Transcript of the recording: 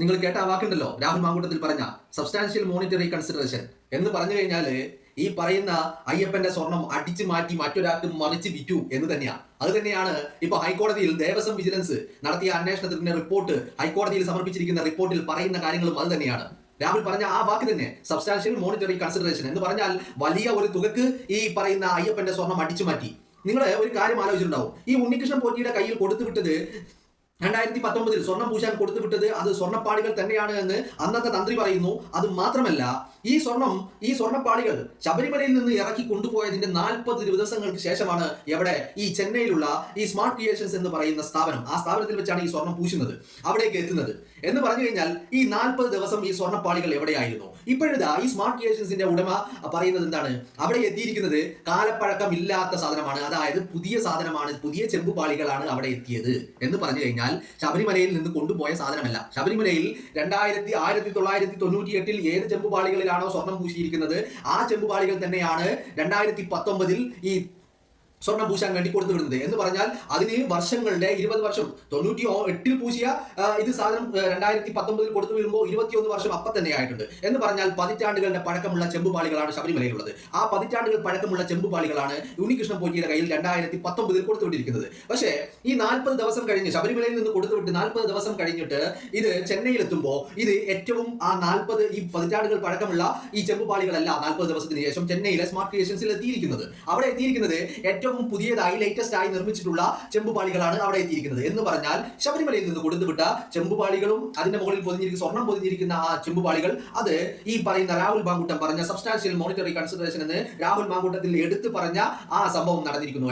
നിങ്ങൾ കേട്ട ആ വാക്കുണ്ടല്ലോ. രാഹുൽ മാങ്കൂട്ടത്തിൽ പറഞ്ഞ സബ്സ്റ്റാൻഷ്യൽ മോണിറ്ററി കൺസിഡറേഷൻ എന്ന് പറഞ്ഞു കഴിഞ്ഞാൽ ഈ പറയുന്ന അയ്യപ്പന്റെ സ്വർണം അടിച്ചു മാറ്റി മറ്റൊരാൾക്ക് മറിച്ച് വിറ്റു എന്ന് തന്നെയാണ് അത് തന്നെയാണ് ഇപ്പൊ ഹൈക്കോടതിയിൽ ദേവസ്വം വിജിലൻസ് നടത്തിയ അന്വേഷണത്തിന്റെ റിപ്പോർട്ട് ഹൈക്കോടതിയിൽ സമർപ്പിച്ചിരിക്കുന്ന റിപ്പോർട്ടിൽ പറയുന്ന കാര്യങ്ങളും അത് തന്നെയാണ്. രാഹുൽ പറഞ്ഞ ആ വാക്ക് തന്നെ സബ്സ്റ്റാൻഷ്യൽ മോണിറ്ററി കൺസിഡറേഷൻ എന്ന് പറഞ്ഞാൽ വലിയ ഒരു തുകക്ക് ഈ പറയുന്ന അയ്യപ്പന്റെ സ്വർണം അടിച്ചു മാറ്റി. നിങ്ങൾ ഒരു കാര്യം ആലോചിച്ചിട്ടുണ്ടാവും. ഈ ഉണ്ണികൃഷ്ണൻ പോറ്റിയുടെ കയ്യിൽ കൊടുത്തു വിട്ടത് രണ്ടായിരത്തി പത്തൊമ്പതിൽ സ്വർണം പൂശാൻ കൊടുത്തു വിട്ടത് അത് സ്വർണപ്പാളികൾ തന്നെയാണ് എന്ന് അന്നത്തെ തന്ത്രി പറയുന്നു. അത് മാത്രമല്ല ഈ സ്വർണം ഈ സ്വർണപ്പാളികൾ ശബരിമലയിൽ നിന്ന് ഇറക്കി കൊണ്ടുപോയതിന്റെ നാൽപ്പത് ദിവസങ്ങൾക്ക് ശേഷമാണ് എവിടെ? ഈ ചെന്നൈയിലുള്ള ഈ സ്മാർട്ട് ക്രിയേഷൻസ് എന്ന് പറയുന്ന സ്ഥാപനം. ആ സ്ഥാപനത്തിൽ വെച്ചാണ് ഈ സ്വർണം പൂശുന്നത്. അവിടേക്ക് എത്തുന്നത്. എന്ന് പറഞ്ഞു കഴിഞ്ഞാൽ ഈ നാൽപ്പത് ദിവസം ഈ സ്വർണപ്പാളികൾ എവിടെയായിരുന്നു? ഇപ്പോഴിതാ ഈ സ്മാർട്ട് ക്രിയേഷൻസിന്റെ ഉടമ പറയുന്നത് എന്താണ്? അവിടെ എത്തിയിരിക്കുന്നത് കാലപ്പഴക്കം ഇല്ലാത്ത സാധനമാണ്. അതായത് പുതിയ സാധനമാണ് പുതിയ ചെമ്പുപാളികളാണ് അവിടെ എത്തിയത് എന്ന് പറഞ്ഞു കഴിഞ്ഞാൽ ശബരിമലയിൽ നിന്ന് കൊണ്ടുപോയ സാധനമല്ല. ശബരിമലയിൽ രണ്ടായിരത്തി ആയിരത്തി തൊള്ളായിരത്തി തൊണ്ണൂറ്റി എട്ടിൽ ഏത് ചെമ്പുപാളികളിലാണോ സ്വർണം പൂശിയിരിക്കുന്നത്? ആ ചെമ്പുപാളികൾ തന്നെയാണ് രണ്ടായിരത്തി പത്തൊമ്പതിൽ ഈ സ്വർണം പൂശാൻ വേണ്ടി കൊടുത്തു വിടുന്നത് എന്ന് പറഞ്ഞാൽ അതിന് വർഷങ്ങളുടെ ഇരുപത് വർഷം തൊണ്ണൂറ്റി എട്ടിൽ പൂശിയ ഇത് സാധനം രണ്ടായിരത്തി പത്തൊമ്പതിൽ കൊടുത്തു വിടുമ്പോൾ ഇരുപത്തിയൊന്ന് വർഷം അപ്പം തന്നെ ആയിട്ടുണ്ട്. എന്ന് പറഞ്ഞാൽ പതിറ്റാണ്ടുകളുടെ പഴക്കമുള്ള ചെമ്പുപാളികളാണ് ശബരിമലയിലുള്ളത്. ആ പതിറ്റാണ്ടുകൾ പഴക്കമുള്ള ചെമ്പുപാളികളാണ് ഉണ്ണികൃഷ്ണൻ പോറ്റിയുടെ കയ്യിൽ രണ്ടായിരത്തി പത്തൊമ്പതിൽ കൊടുത്തുവിട്ടിരിക്കുന്നത്. പക്ഷേ ഈ നാൽപ്പത് ദിവസം കഴിഞ്ഞ് ശബരിമലയിൽ നിന്ന് കൊടുത്തുവിട്ട് നാൽപ്പത് ദിവസം കഴിഞ്ഞിട്ട് ഇത് ചെന്നൈയിലെത്തുമ്പോൾ ഇത് ഏറ്റവും ആ നാൽപ്പത് ഈ പതിറ്റാണ്ടുകൾ പഴക്കമുള്ള ഈ ചെമ്പുപാളികളല്ല നാൽപ്പത് ദിവസത്തിന് ശേഷം ചെന്നൈയിലെ സ്മാർട്ട് ക്രിയേഷൻസിൽ എത്തിയിരിക്കുന്നത്. അവിടെ എത്തിയിരിക്കുന്നത് ഏറ്റവും പുതിയതായി ലേറ്റസ്റ്റ് ആയി നിർമ്മിച്ചിട്ടുള്ള ചെമ്പുപാളികളാണ് അവിടെ എത്തിയിരിക്കുന്നത്. എന്ന് പറഞ്ഞാൽ ശബരിമലയിൽ നിന്ന് കൊടുത്തുവിട്ട ചെമ്പുപാളികളും അതിന്റെ മുകളിൽ പൊതിഞ്ഞിരിക്കുന്ന സ്വർണം പൊതിഞ്ഞിരിക്കുന്ന ആ ചെമ്പുപാളികൾ അത് ഈ പറയുന്ന രാഹുൽ മാങ്കൂട്ടം പറഞ്ഞ സബ്സ്റ്റാൻഷ്യൽ മോണിറ്ററി കൺസിഡറേഷൻ എന്ന് രാഹുൽ മാങ്കൂട്ടത്തിൽ എടുത്തു പറഞ്ഞ ആ സംഭവം നടന്നിരിക്കുന്നു.